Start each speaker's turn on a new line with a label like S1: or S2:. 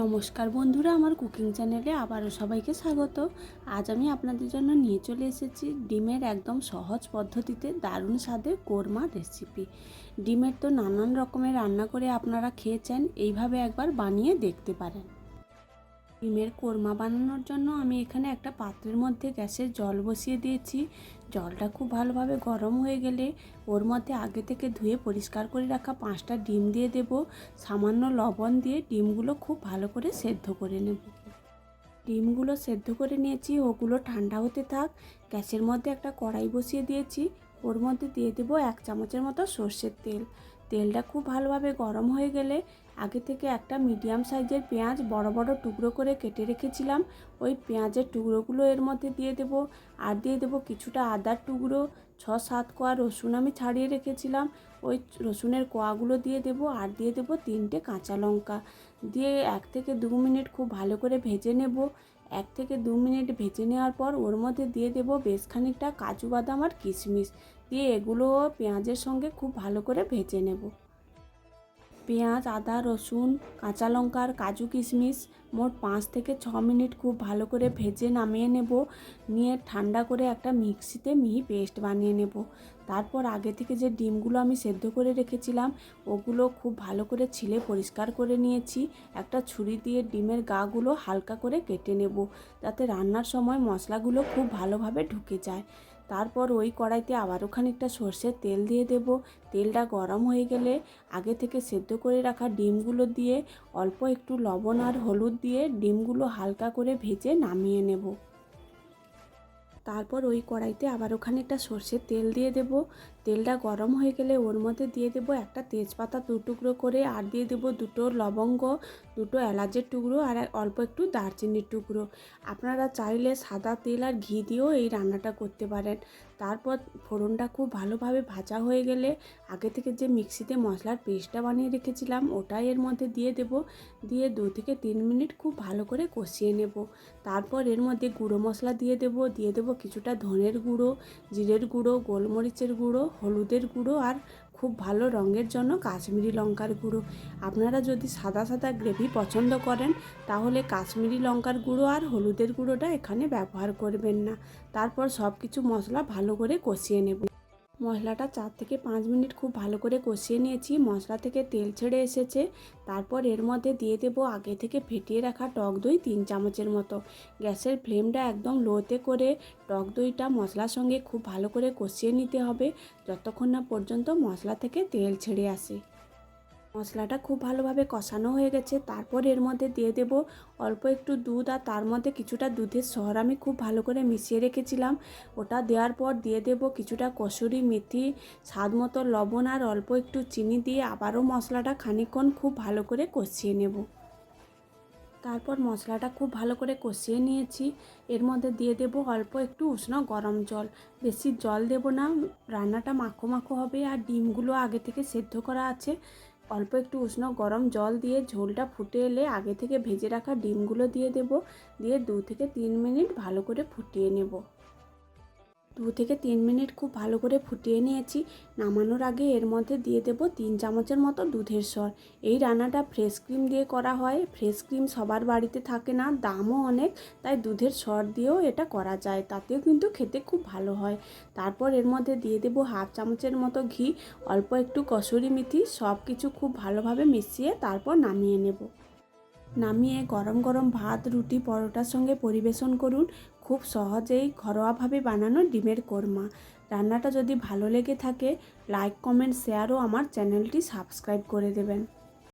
S1: নমস্কার বন্ধুরা, আমার কুকিং চ্যানেলে আবারও সবাইকে স্বাগত। আজ আমি আপনাদের জন্য নিয়ে চলে এসেছি ডিমের একদম সহজ পদ্ধতিতে দারুণ স্বাদে কোরমা রেসিপি। ডিমের তো নানান রকমের রান্না করে আপনারা খেয়েছেন, এইভাবে একবার বানিয়ে দেখতে পারেন। ডিমের কোরমা বানানোর জন্য আমি এখানে একটা পাত্রের মধ্যে গ্যাসের জল বসিয়ে দিয়েছি। জলটা খুব ভালোভাবে গরম হয়ে গেলে ওর মধ্যে আগে থেকে ধুয়ে পরিষ্কার করে রাখা পাঁচটা ডিম দিয়ে দেব। সামান্য লবণ দিয়ে ডিমগুলো খুব ভালো করে সেদ্ধ করে নেব। ডিমগুলো সেদ্ধ করে নিয়েছি, ওগুলো ঠান্ডা হতে থাক। গ্যাসের মধ্যে একটা কড়াই বসিয়ে দিয়েছি। ওর মধ্যে দিয়ে দেবো এক চামচের মতো সর্ষের তেল। তেলটা খুব ভালোভাবে গরম হয়ে গেলে আগে থেকে একটা মিডিয়াম সাইজের পেঁয়াজ বড় বড় টুকরো করে কেটে রেখেছিলাম। ওই পেঁয়াজের টুকরোগুলো এর মধ্যে দিয়ে দেব আর দিয়ে দেব কিছুটা আদার টুকরো ছ সাত কোয়া রসুন আমি ছাড়িয়ে রেখেছিলাম। ওই রসুনের কোয়াগুলো দিয়ে দেব আর দিয়ে দেব তিনটে কাঁচা লঙ্কা। দিয়ে এক থেকে দু মিনিট খুব ভালো করে ভেজে নেব। এক থেকে দু মিনিট ভেজে নেওয়ার পর ওর মধ্যে দিয়ে দেব বেশ খানিকটা কাজু বাদাম আর কিশমিশ। দিয়ে এগুলো পেঁয়াজের সঙ্গে খুব ভালো করে ভেজে নেব। পেঁয়াজ, আদা, রসুন, কাঁচা লঙ্কার কাজু কিশমিশ মোট পাঁচ থেকে ছ মিনিট খুব ভালো করে ভেজে নামিয়ে নেব। নিয়ে ঠান্ডা করে একটা মিক্সিতে মিহি পেস্ট বানিয়ে নেব। তারপর আগে থেকে যে ডিমগুলো আমি সেদ্ধ করে রেখেছিলাম, ওগুলো খুব ভালো করে ছিলে পরিষ্কার করে নিয়েছি। একটা ছুরি দিয়ে ডিমের গাগুলো হালকা করে কেটে নেব, যাতে রান্নার সময় মশলাগুলো খুব ভালোভাবে ঢুকে যায়। তারপর ওই কড়াইতে আবারও খানিকটা সর্ষের তেল দিয়ে দেব। তেলটা গরম হয়ে গেলে আগে থেকে সেদ্ধ করে রাখা ডিমগুলো দিয়ে অল্প একটু লবণ আর হলুদ দিয়ে ডিমগুলো হালকা করে ভেজে নামিয়ে নেব। তারপর ওই কড়াইতে আবার ওখানে একটা সর্ষের তেল দিয়ে দেব। তেলটা গরম হয়ে গেলে ওর মধ্যে দিয়ে দেব একটা তেজপাতা দু টুকরো করে আর দিয়ে দেব দুটো লবঙ্গ, দুটো এলাচের টুকরো আর অল্প একটু দারচিনির টুকরো। আপনারা চাইলে সাদা তেল আর ঘি দিয়েও এই রান্নাটা করতে পারেন। তারপর ফোড়নটা খুব ভালোভাবে ভাজা হয়ে গেলে আগে থেকে যে মিক্সিতে মশলার পেস্টটা বানিয়ে রেখেছিলাম ওটাই এর মধ্যে দিয়ে দেব। দিয়ে দু থেকে তিন মিনিট খুব ভালো করে কষিয়ে নেব। তারপর এর মধ্যে গুঁড়ো মশলা দিয়ে দেব। দিয়ে দেব কিছুটা ধনের গুঁড়ো, জিরের গুঁড়ো, গোলমরিচের গুঁড়ো হলুদের গুঁড়ো আর খুব ভালো রঙের জন্য কাশ্মীরি লঙ্কার গুঁড়ো। আপনারা যদি সাদা সাদা গ্রেভি পছন্দ করেন, তাহলে কাশ্মীরি লঙ্কার গুঁড়ো আর হলুদের গুঁড়োটা এখানে ব্যবহার করবেন না। তারপর সব কিছু মশলা ভালো করে কষিয়ে নেব। মশলাটা চার থেকে পাঁচ মিনিট খুব ভালো করে কষিয়ে নিয়েছি। মশলা থেকে তেল ছেড়ে এসেছে। তারপর এর মধ্যে দিয়ে দেবো আগে থেকে ফেটিয়ে রাখা টক দই তিন চামচের মতো। গ্যাসের ফ্লেমটা একদম লোতে করে টক দইটা মশলার সঙ্গে খুব ভালো করে কষিয়ে নিতে হবে। যতক্ষণ না পর্যন্ত মশলা থেকে তেল ছেড়ে আসে। মশলাটা খুব ভালোভাবে কষানো হয়ে গেছে। তারপর এর মধ্যে দিয়ে দেব অল্প একটু দুধ আর তার মধ্যে কিছুটা দুধের শহর আমি খুব ভালো করে মিশিয়ে রেখেছিলাম। ওটা দেওয়ার পর দিয়ে দেব কিছুটা কসুরি মেথি, স্বাদ মতো লবণ আর অল্প একটু চিনি দিয়ে আবারও মশলাটা খানিকক্ষণ খুব ভালো করে কষিয়ে নেব। তারপর মশলাটা খুব ভালো করে কষিয়ে নিয়েছি। এর মধ্যে দিয়ে দেব অল্প একটু উষ্ণ গরম জল। বেশি জল দেব না, রান্নাটা মাখো মাখো হবে আর ডিমগুলো আগে থেকে সেদ্ধ করা আছে। অল্প একটু উষ্ণ গরম জল দিয়ে ঝোলটা ফুটে এলে আগে থেকে ভেজে রাখা ডিমগুলো দিয়ে দেব, দিয়ে দু থেকে তিন মিনিট ভালো করে ফুটিয়ে নেব। দু থেকে তিন মিনিট খুব ভালো করে ফুটিয়ে নিয়েছি। নামানোর আগে এর মধ্যে দিয়ে দেব তিন চামচের মতো দুধের স্বর এই রান্নাটা ফ্রেশ ক্রিম দিয়ে করা হয়। ফ্রেশ ক্রিম সবার বাড়িতে থাকে না, দামও অনেক, তাই দুধের স্বর দিয়েও এটা করা যায়। তাতেও কিন্তু খেতে খুব ভালো হয়। তারপর এর মধ্যে দিয়ে দেব হাফ চামচের মতো ঘি, অল্প একটু কসুরি মেথি সব কিছু খুব ভালোভাবে মিশিয়ে তারপর নামিয়ে নেব। নামিয়ে গরম গরম ভাত, রুটি, পরোটার সঙ্গে পরিবেশন করুন। খুব সহজেই ঘরোয়াভাবে বানানো ডিমের কোরমা। রান্নাটা যদি ভালো লেগে থাকে লাইক কমেন্ট শেয়ারও আমার চ্যানেলটি সাবস্ক্রাইব করে দেবেন।